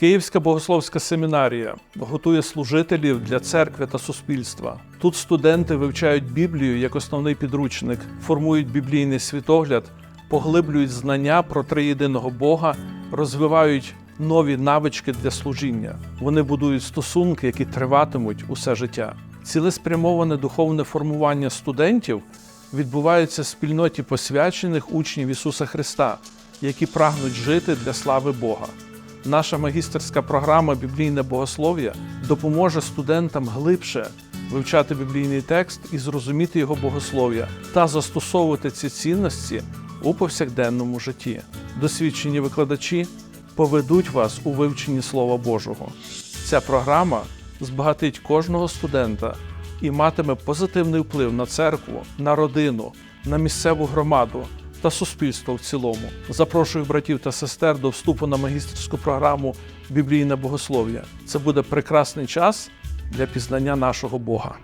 Київська богословська семінарія готує служителів для церкви та суспільства. Тут студенти вивчають Біблію як основний підручник, формують біблійний світогляд, поглиблюють знання про триєдиного Бога, розвивають нові навички для служіння. Вони будують стосунки, які триватимуть усе життя. Цілеспрямоване духовне формування студентів відбувається в спільноті посвячених учнів Ісуса Христа, які прагнуть жити для слави Бога. Наша магістерська програма Біблійне богослов'я допоможе студентам глибше вивчати біблійний текст і зрозуміти його богослов'я та застосовувати ці цінності у повсякденному житті. Досвідчені викладачі поведуть вас у вивченні Слова Божого. Ця програма збагатить кожного студента і матиме позитивний вплив на церкву, на родину, на місцеву громаду та суспільство в цілому. Запрошую братів та сестер до вступу на магістерську програму Біблійне богослов'я. Це буде прекрасний час для пізнання нашого Бога.